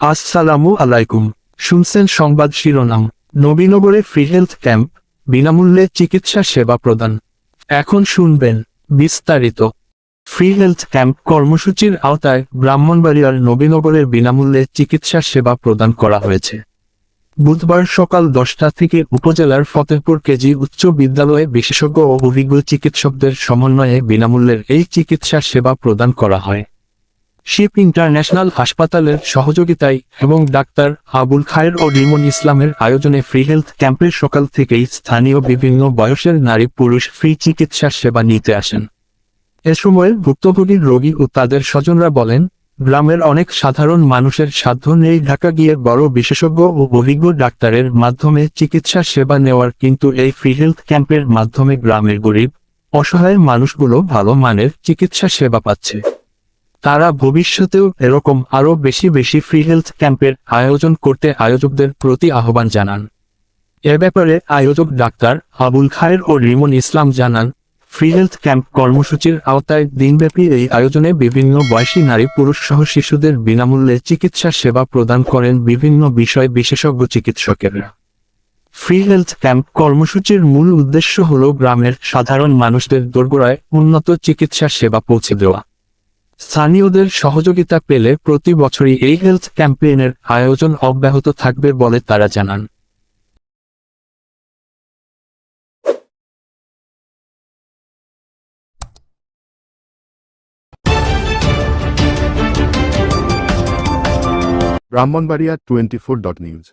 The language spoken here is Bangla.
আসসালামু আলাইকুম। শুনছেন সংবাদ শিরোনাম। নবীনগরে ফ্রি হেলথ ক্যাম্প, বিনামূল্যে চিকিৎসা সেবা প্রদান। এখন শুনবেন বিস্তারিত। ফ্রি হেলথ ক্যাম্প কর্মসূচির আওতায় ব্রাহ্মণবাড়িয়ার নবীনগরের বিনামূল্যে চিকিৎসা সেবা প্রদান করা হয়েছে। বুধবার সকাল দশটা থেকে উপজেলার ফতেহপুর কেজি উচ্চ বিদ্যালয়ে বিশেষজ্ঞ ও অভিজ্ঞ চিকিৎসকদের সমন্বয়ে বিনামূল্যের এই চিকিৎসা সেবা প্রদান করা হয়। শিপ ইন্টারন্যাশনাল হাসপাতালের সহযোগিতায় এবং ডাক্তার আবুল খায়ের ও রিমন ইসলামের আয়োজনে ফ্রি হেলথ ক্যাম্পের সকাল থেকেই স্থানীয় বিভিন্ন বয়সের নারী পুরুষ ফ্রি চিকিৎসা সেবা নিতে আসেন। এ সময় ভুক্তভোগীর রোগী ও তাদের স্বজনরা বলেন, গ্রামের অনেক সাধারণ মানুষের সাধ্য নেই ঢাকা গিয়ে বড় বিশেষজ্ঞ ও অভিজ্ঞ ডাক্তারের মাধ্যমে চিকিৎসা সেবা নেওয়ার কিন্তু এই ফ্রি হেলথ ক্যাম্পের মাধ্যমে গ্রামের গরিব, অসহায় মানুষগুলো ভালো মানের চিকিৎসা সেবা পাচ্ছে। তারা ভবিষ্যতেও এরকম আরও বেশি বেশি ফ্রি হেলথ ক্যাম্পের আয়োজন করতে আয়োজকদের প্রতি আহ্বান জানান। এ ব্যাপারে আয়োজক ডাক্তার আবুল খায়ের ও রিমন ইসলাম জানান ফ্রি হেলথ ক্যাম্প কর্মসূচির আওতায় দিনব্যাপী এই আয়োজনে বিভিন্ন বয়সী নারী, পুরুষ সহ শিশুদের বিনামূল্যে চিকিৎসা সেবা প্রদান করেন বিভিন্ন বিষয় বিশেষজ্ঞ চিকিৎসকেরা। ফ্রি হেলথ ক্যাম্প কর্মসূচির মূল উদ্দেশ্য হল গ্রামের সাধারণ মানুষদের দোরগোড়ায় উন্নত চিকিৎসা সেবা পৌঁছে দেওয়া। স্থানীয়দের সহযোগিতা পেলে প্রতি বছরই এই হেলথ ক্যাম্পেইনের আয়োজন অব্যাহত থাকবে বলে তারা জানান। Brahmanbaria twenty four dot news.